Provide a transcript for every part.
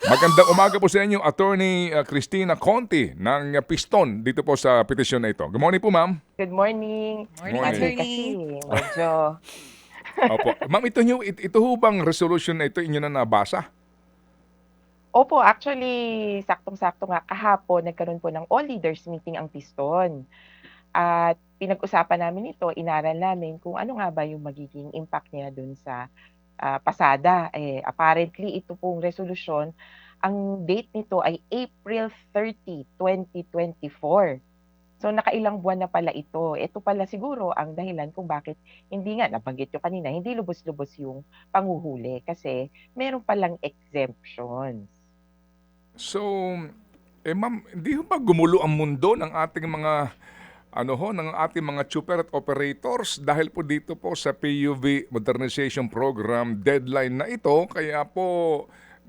Magandang umaga po sa inyo, Attorney uh, Christina Conti ng uh, Piston dito po sa petisyon na ito. Good morning po, ma'am. Good morning. Morning. Attorney. kasi medyo Opo. Ma'am, ito, nyo, it- ito ho bang resolution na ito inyo na nabasa? Opo, actually, saktong-sakto nga kahapon nagkaroon po ng all leaders meeting ang Piston. At pinag-usapan namin ito, inaral namin kung ano nga ba yung magiging impact niya dun sa ah, pasada. Eh, apparently, ito pong resolusyon, ang date nito ay April 30, 2024. So nakailang buwan na pala ito. Ito pala siguro ang dahilan kung bakit hindi nga, nabanggit nyo kanina, hindi lubos-lubos yung panguhuli kasi meron palang exemptions. So, eh ma'am, hindi ba gumulo ang mundo ng ating mga ano ho, ng ating mga super at operators dahil po dito po sa PUV Modernization Program deadline na ito, kaya po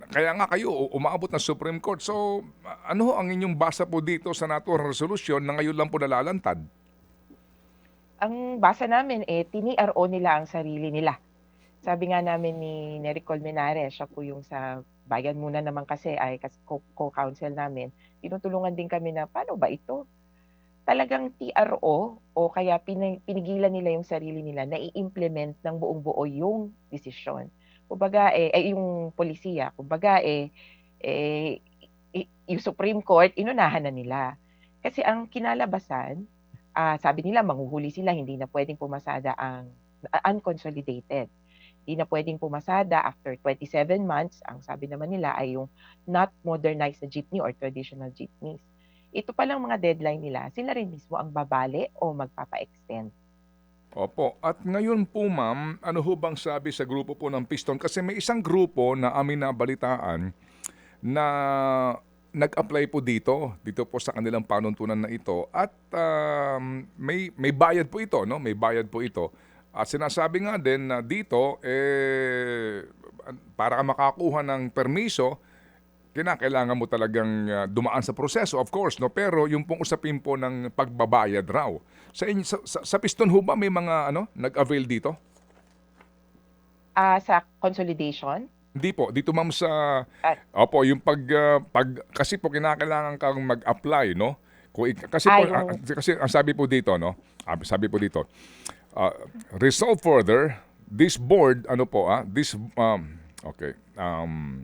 kaya nga kayo umaabot ng Supreme Court. So, ano ho ang inyong basa po dito sa naturang resolution na ngayon lang po nalalantad? Ang basa namin, eh, tini-RO nila ang sarili nila. Sabi nga namin ni Nery Colmenares, siya po yung sa bayan muna naman kasi ay co-counsel namin, tinutulungan din kami na paano ba ito? Talagang TRO o kaya pini- pinigilan nila yung sarili nila na i-implement ng buong buo yung desisyon. Kumbaga, eh, ay yung polisiya, kumbaga, eh, eh, yung Supreme Court, inunahan na nila. Kasi ang kinalabasan, ah, sabi nila manghuhuli sila, hindi na pwedeng pumasada ang uh, unconsolidated. Hindi na pwedeng pumasada after 27 months. Ang sabi naman nila ay yung not modernized na jeepney or traditional jeepneys. Ito palang mga deadline nila, sila rin mismo ang babali o magpapa-extend. Opo. At ngayon po ma'am, ano ho bang sabi sa grupo po ng Piston? Kasi may isang grupo na amin nabalitaan na nag-apply po dito, dito po sa kanilang panuntunan na ito. At um, may, may bayad po ito, no? May bayad po ito. At sinasabi nga din na dito, eh, para ka makakuha ng permiso, kinakailangan mo talagang uh, dumaan sa proseso, of course, no? Pero yung pong usapin po ng pagbabayad raw. Sa, inyo, sa, sa, sa Piston ho ba may mga ano, nag-avail dito? Ah, sa consolidation, Hindi po, dito ma'am sa Ah. Opo, yung pag uh, pag kasi po kinakailangan kang mag-apply, no? Kung kasi po Ah, kasi ang sabi po dito, no? Ah, Sabi po dito. Uh, resolve further, this board ano po ah, this um okay. Um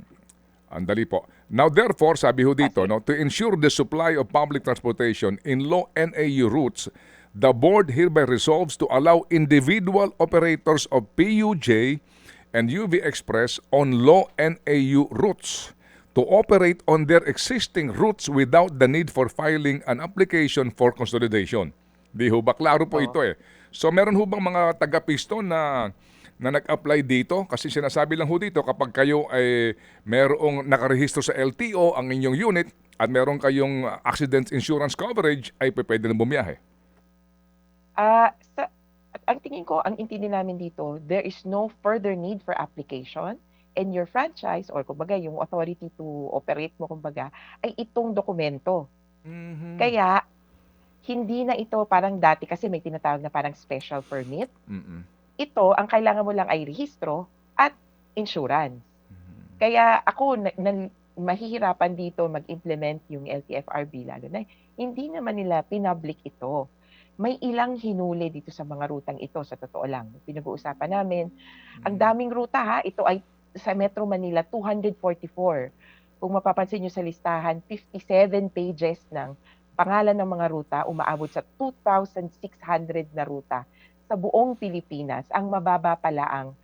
Andali po. Now therefore, sabi ho dito, no, to ensure the supply of public transportation in low NAU routes, the board hereby resolves to allow individual operators of PUJ and UV Express on low NAU routes to operate on their existing routes without the need for filing an application for consolidation. Di ho ba? Klaro po Oo. ito eh. So meron ho bang mga taga-piston na na nag-apply dito? Kasi sinasabi lang ho dito kapag kayo ay merong nakarehistro sa LTO ang inyong unit at meron kayong accident insurance coverage ay pwede na bumiyahe. Ah, sa at ang tingin ko, ang intindi namin dito, there is no further need for application and your franchise or kumbaga yung authority to operate mo kumbaga ay itong dokumento. Mhm. Kaya hindi na ito parang dati kasi may tinatawag na parang special permit. Mm-mm. Ito, ang kailangan mo lang ay rehistro at insurance. Mhm. Kaya ako na, na- mahihirapan dito mag-implement yung LTFRB lalo na hindi naman nila pinpublic ito. May ilang hinuli dito sa mga rutang ito sa totoo lang. Pinag-uusapan namin, ang daming ruta ha, ito ay sa Metro Manila 244. Kung mapapansin nyo sa listahan, 57 pages ng pangalan ng mga ruta, umaabot sa 2,600 na ruta sa buong Pilipinas. Ang mababa pala ang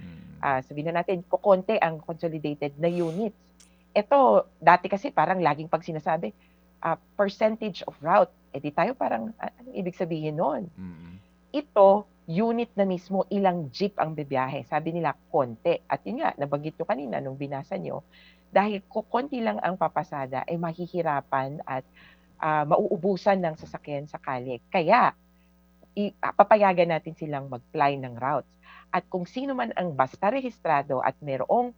ah sabihin na natin, kukonte ang consolidated na units. Ito, dati kasi parang laging pag sinasabi, ah, percentage of route. Eh di tayo parang, ah, anong ibig sabihin nun? Mm-mm. Ito, unit na mismo, ilang jeep ang bibiyahe. Sabi nila, konti. At yun nga, nabanggit nyo kanina nung binasa nyo, dahil kukonti lang ang papasada, ay mahihirapan at ah, mauubusan ng sasakyan sa kalye. Kaya, papayagan natin silang mag-fly ng routes. At kung sino man ang basta rehistrado at mayroong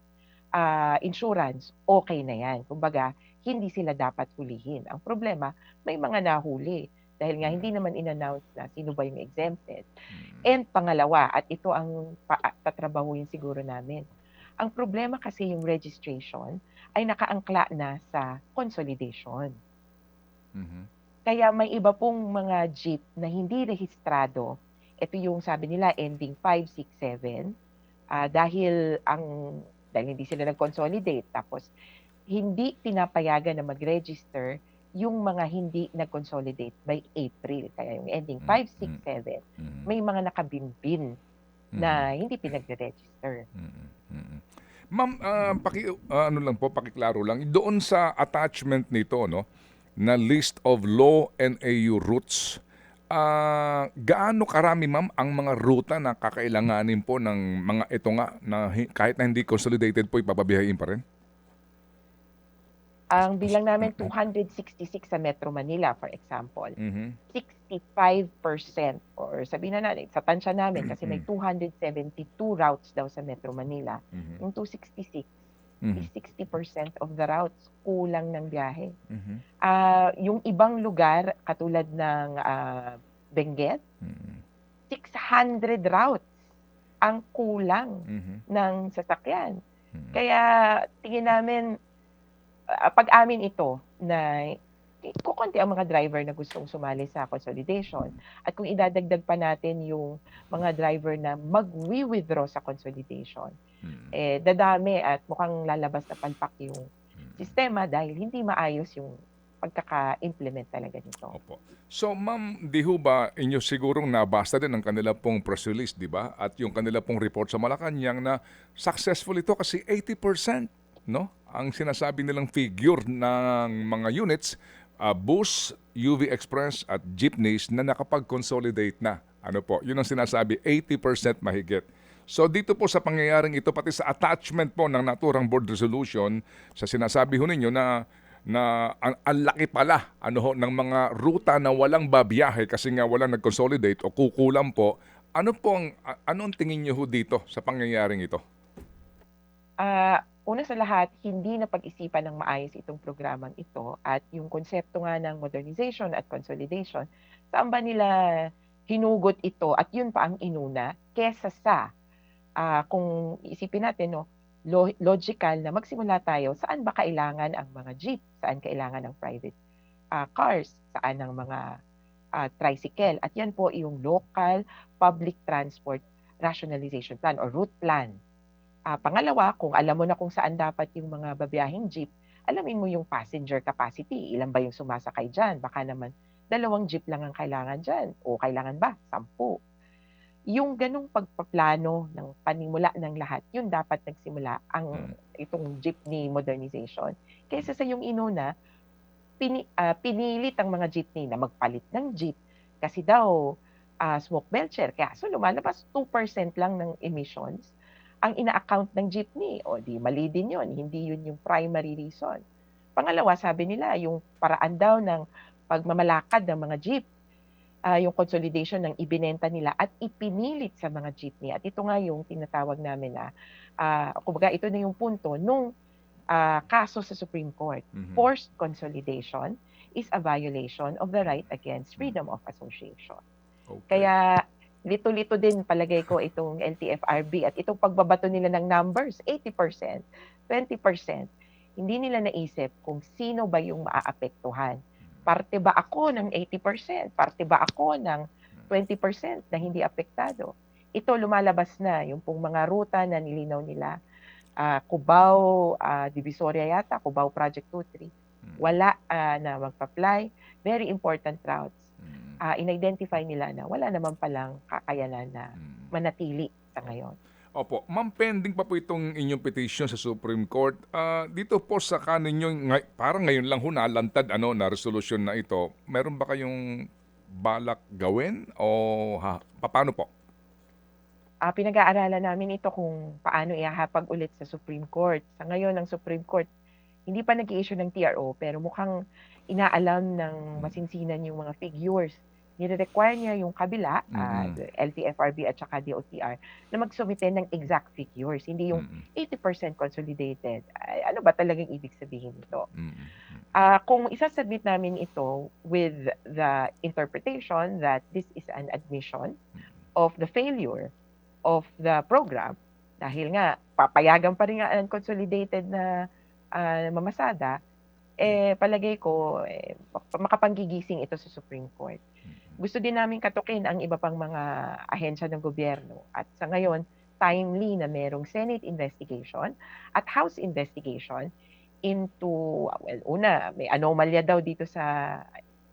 ah, insurance, okay na yan. Kumbaga, hindi sila dapat hulihin. Ang problema, may mga nahuli. Dahil nga hindi naman in-announce na sino ba yung exempted. Mm. And pangalawa, at ito ang pa- tatrabahuin siguro namin, Ang problema kasi yung registration ay nakaangkla na sa consolidation. Mhm. Kaya may iba pong mga jeep na hindi rehistrado. Ito yung sabi nila ending 567 ah, dahil ang dahil hindi sila nag-consolidate tapos hindi pinapayagan na mag-register yung mga hindi nag-consolidate by April. Kaya yung ending Mm, 567 Mhm. may mga nakabimbin Mhm. na hindi pinagre-register. Mm, mm. Ma'am, ah, paki ah, ano lang po, pakiklaro lang. Doon sa attachment nito, no, na list of law and AU routes, ah, gaano karami, ma'am, ang mga ruta na kakailanganin po ng mga ito nga na hi- kahit na hindi consolidated po ipapabiyahin pa rin? Ang bilang namin 266 sa Metro Manila, for example. Mhm. 65% or sabihin na natin, sa tansya namin kasi may Mm. 272 routes daw sa Metro Manila. Mhm. Yung 266 Mhm. is 60% of the routes kulang ng biyahe. Mhm. Ah, yung ibang lugar katulad ng ah, Benguet, Mhm. 600 routes ang kulang Mhm. ng sasakyan. Mhm. Kaya tingin namin ah, pag-amin ito na kukonti ang mga driver na gustong sumali sa consolidation. At kung idadagdag pa natin yung mga driver na mag-withdraw sa consolidation, Mhm. eh dadami at mukhang lalabas na palpak yung Mhm. sistema dahil hindi maayos yung pagkaka-implement talaga nito. Opo. So, ma'am, di ho ba inyo sigurong nabasa din ang kanila pong press release, di ba? At yung kanila pong report sa Malacanang na successful ito kasi 80%, no? Ang sinasabi nilang figure ng mga units, uh, bus, UV Express at jeepneys na nakapag-consolidate na. Ano po? Yun ang sinasabi, 80% mahigit. So dito po sa pangyayaring ito, pati sa attachment po ng naturang board resolution, sa sinasabi ho ninyo na na ang, ang laki pala ano ho, ng mga ruta na walang babiyahe kasi nga walang nag-consolidate o kukulang po. Ano po ang, ano ang tingin niyo ho dito sa pangyayaring ito? Ah, una sa lahat, hindi na pag-isipan ng maayos itong programang ito at yung konsepto nga ng modernization at consolidation, saan ba nila hinugot ito at yun pa ang inuna kesa sa ah, kung isipin natin no, lo- logical na magsimula tayo saan ba kailangan ang mga jeep, saan kailangan ang private ah, cars, saan ang mga ah, tricycle at yan po yung local public transport rationalization plan or route plan. Ah, pangalawa, kung alam mo na kung saan dapat yung mga babiyahing jeep, alamin mo yung passenger capacity. Ilan ba yung sumasakay dyan? Baka naman dalawang jeep lang ang kailangan dyan. O kailangan ba? Sampu. Yung ganong pagpaplano ng panimula ng lahat, yun dapat nagsimula ang itong jeepney modernization. Kaysa sa yung inuna, pini, ah, pinilit ang mga jeepney na magpalit ng jeep kasi daw ah, smoke belcher. Kaya so lumalabas 2% lang ng emissions ang ina-account ng jeepney. O di mali din yun. Hindi yun yung primary reason. Pangalawa, sabi nila, yung paraan daw ng pagmamalakad ng mga jeep, ah, yung consolidation ng ibinenta nila at ipinilit sa mga jeepney. At ito nga yung tinatawag namin na, ah, kumbaga ito na yung punto nung ah, kaso sa Supreme Court. Mhm. Forced consolidation is a violation of the right against freedom of association. Okay. Kaya lito-lito din palagay ko itong LTFRB at itong pagbabato nila ng numbers, 80%, 20%, hindi nila naisip kung sino ba yung maaapektuhan. Parte ba ako ng 80%? Parte ba ako ng 20% na hindi apektado? Ito lumalabas na yung pong mga ruta na nilinaw nila. Ah, Cubao, ah, Divisoria yata, Cubao Project 23. Mhm. Wala ah, na magpa-fly. Very important routes ah, in-identify nila na wala naman palang kakayanan na manatili sa ngayon. Opo, ma'am, pending pa po itong inyong petition sa Supreme Court. Ah, dito po sa kaninyo, ngay- parang ngayon lang ho nalantad ano, na resolution na ito, meron ba kayong balak gawin o ha, paano po? Ah, pinag-aaralan namin ito kung paano ihahapag ulit sa Supreme Court. Sa ngayon, ang Supreme Court hindi pa nag-i-issue ng TRO pero mukhang inaalam ng masinsinan yung mga figures. Nire-require niya yung kabila, ah, Mhm. the LTFRB at saka DOTR, na magsumite ng exact figures. Hindi yung Mhm. 80% consolidated. Ay, ano ba talagang ibig sabihin nito? Mhm. Ah, kung isasubmit namin ito with the interpretation that this is an admission of the failure of the program, dahil nga papayagan pa rin nga ang consolidated na, ah, mamasada, eh, palagay ko, eh, mak makapanggigising ito sa Supreme Court. Gusto din naming katukin ang iba pang mga ahensya ng gobyerno at sa ngayon, timely na merong Senate investigation at House investigation into well, una, may anomalya daw dito sa,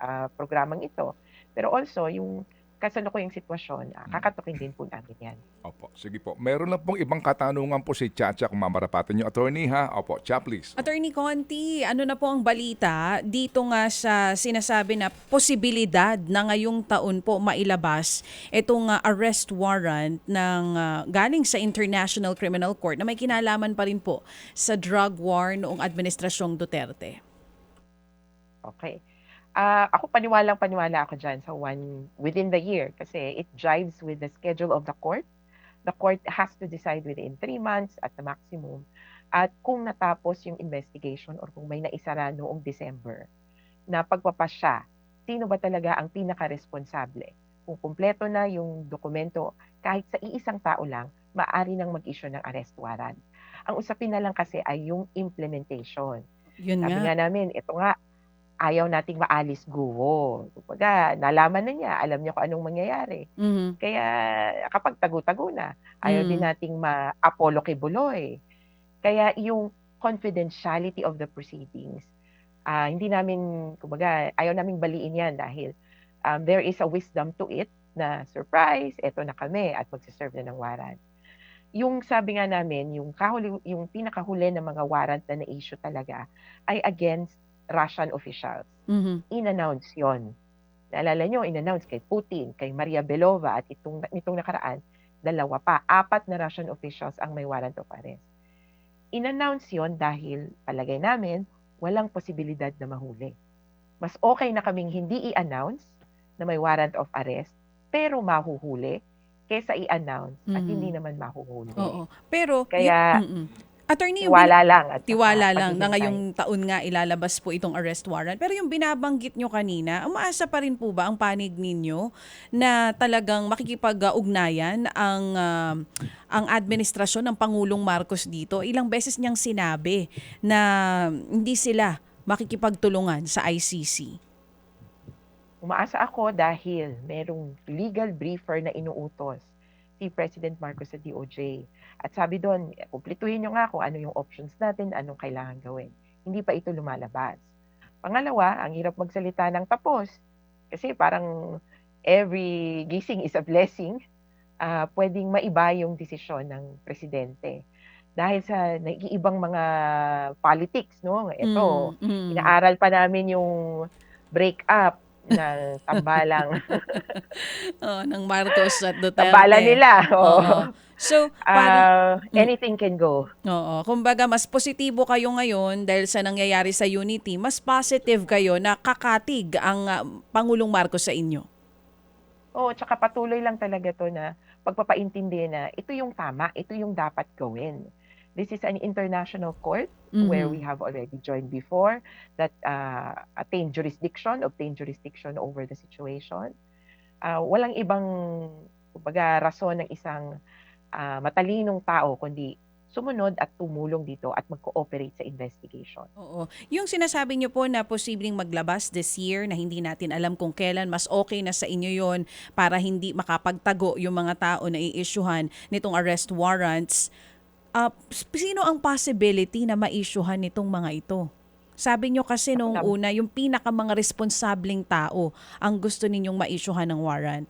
ah, programang ito. Pero also yung kasalukuyang sitwasyon, Hmm. kakatukin din po namin 'yan. Opo, sige po. Meron lang pong ibang katanungan po si Chacha kung mamarapatin yung attorney ha. Opo, Cha please. Attorney Conti, ano na po ang balita dito nga sa sinasabi na posibilidad na ngayong taon po mailabas itong ah, arrest warrant ng ah, galing sa International Criminal Court na may kinalaman pa rin po sa drug war noong administrasyong Duterte. Okay. Ah, ako paniwalang paniwala ako diyan sa one within the year kasi it jives with the schedule of the court. The court has to decide within three months at the maximum. At kung natapos yung investigation or kung may naisara noong December na pagpapasya, sino ba talaga ang pinaka-responsable? Kung kumpleto na yung dokumento, kahit sa iisang tao lang, maaari nang mag-issue ng arrest warrant. Ang usapin na lang kasi ay yung implementation. Yun Sabi nga. nga namin, ito nga, ayaw nating maalis guwo. Kumbaga, nalaman na niya, alam niya kung anong mangyayari. Mhm. Kaya kapag tagu-tago na, ayaw din Mm. nating ma-apolo kay Buloy. Kaya yung confidentiality of the proceedings, ah, hindi namin, kumbaga, ayaw naming baliin yan dahil um, there is a wisdom to it na surprise, eto na kami at magsiserve na ng warrant. Yung sabi nga namin, yung, kahuli, yung pinakahuli ng mga warrant na na-issue talaga ay against Russian officials Mhm. in-announce yon. Naalala nyo, in-announce kay Putin, kay Maria Belova at itong, itong nakaraan, dalawa pa, apat na Russian officials ang may warrant of arrest. In-announce yon dahil palagay namin, walang posibilidad na mahuli. Mas okay na kaming hindi i-announce na may warrant of arrest, pero mahuhuli, kesa i-announce at Mhm. hindi naman mahuhuli. Oo. Pero Kaya, y- mm-mm. Attorney, yung Tiwala lang. At Tiwala saka lang na ngayong taon nga ilalabas po itong arrest warrant. Pero yung binabanggit nyo kanina, umaasa pa rin po ba ang panig ninyo na talagang makikipag-ugnayan ang, ah, ang administrasyon ng Pangulong Marcos dito? Ilang beses niyang sinabi na hindi sila makikipagtulungan sa ICC. Umaasa ako dahil merong legal briefer na inuutos si President Marcos sa DOJ. At sabi doon, kumpletuhin nyo nga kung ano yung options natin, anong kailangan gawin. Hindi pa ito lumalabas. Pangalawa, ang hirap magsalita ng tapos. Kasi parang every gising is a blessing. Ah, pwedeng maiba yung desisyon ng presidente. Dahil sa naiibang mga politics, no? Ito, Mm, mm. inaaral pa namin yung break up ng tambalang Oo, ng Marcos at Duterte. tambalan nila. Oo. Oo. So, Ah, parang, anything can go. Oo. Kumbaga, mas positibo kayo ngayon dahil sa nangyayari sa Unity. Mas positive kayo na kakatig ang ah, Pangulong Marcos sa inyo. Oo, tsaka patuloy lang talaga to na pagpapaintindi na ito yung tama, ito yung dapat gawin. This is an international court where Mhm. we have already joined before that uh, attained jurisdiction, obtained jurisdiction over the situation. Ah, walang ibang kumbaga rason ng isang ah, matalinong tao kundi sumunod at tumulong dito at mag-cooperate sa investigation. Oo. Yung sinasabi niyo po na posibleng maglabas this year na hindi natin alam kung kailan, mas okay na sa inyo yon para hindi makapagtago yung mga tao na i-issuehan nitong arrest warrants. Ah, sino ang possibility na ma-issuehan nitong mga ito? Sabi niyo kasi Ako una, yung pinaka mga responsableng tao ang gusto ninyong ma-issuehan ng warrant.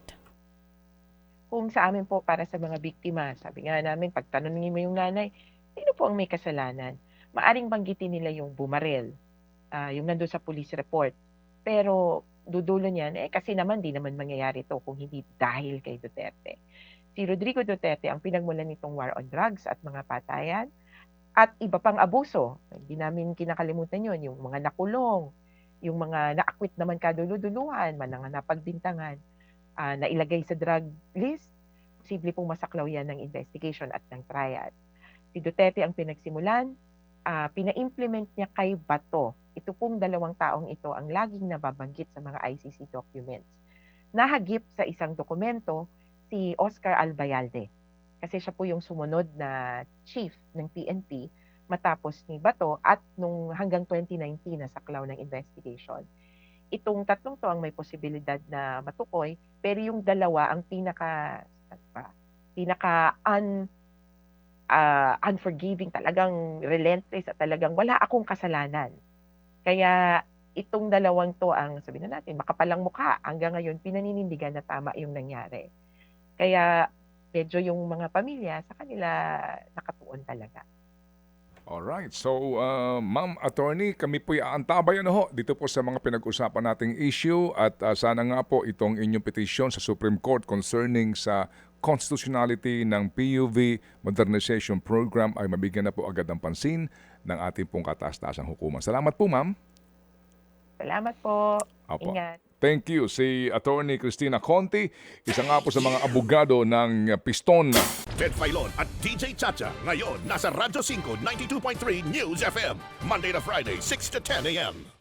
Kung sa amin po para sa mga biktima, sabi nga namin, pag tanongin mo yung nanay, sino po ang may kasalanan? Maaring banggitin nila yung bumarel, ah, yung nandun sa police report. Pero dudulo niyan, eh kasi naman di naman mangyayari to kung hindi dahil kay Duterte. Si Rodrigo Duterte ang pinagmulan nitong war on drugs at mga patayan at iba pang abuso. Hindi namin kinakalimutan yon yung mga nakulong, yung mga naakwit naman kaduluduluhan, mga napagbintangan ah, na ilagay sa drug list, posible pong masaklaw yan ng investigation at ng trial. Si Duterte ang pinagsimulan, ah, pina-implement niya kay Bato. Ito pong dalawang taong ito ang laging nababanggit sa mga ICC documents. Nahagip sa isang dokumento si Oscar Albayalde. Kasi siya po yung sumunod na chief ng PNP matapos ni Bato at nung hanggang 2019 na saklaw ng investigation. Itong tatlong to ang may posibilidad na matukoy, pero yung dalawa ang pinaka ano pinaka un ah, unforgiving, talagang relentless at talagang wala akong kasalanan. Kaya itong dalawang to ang sabi na natin, makapalang mukha hanggang ngayon pinaninindigan na tama yung nangyari. Kaya medyo yung mga pamilya sa kanila nakatuon talaga. Alright. So, uh, Ma'am Attorney, kami po'y aantabayan ho dito po sa mga pinag-usapan nating issue at uh, sana nga po itong inyong petition sa Supreme Court concerning sa constitutionality ng PUV Modernization Program ay mabigyan na po agad ng pansin ng ating pong kataas-taasang hukuman. Salamat po, Ma'am. Salamat po. Apo. Ingat. Thank you. Si Attorney Christina Conti, isa nga po sa mga abogado ng Piston. Ted Filon at DJ Chacha. Ngayon, nasa Radyo 5, 92.3 News FM. Monday to Friday, 6 to 10 a.m.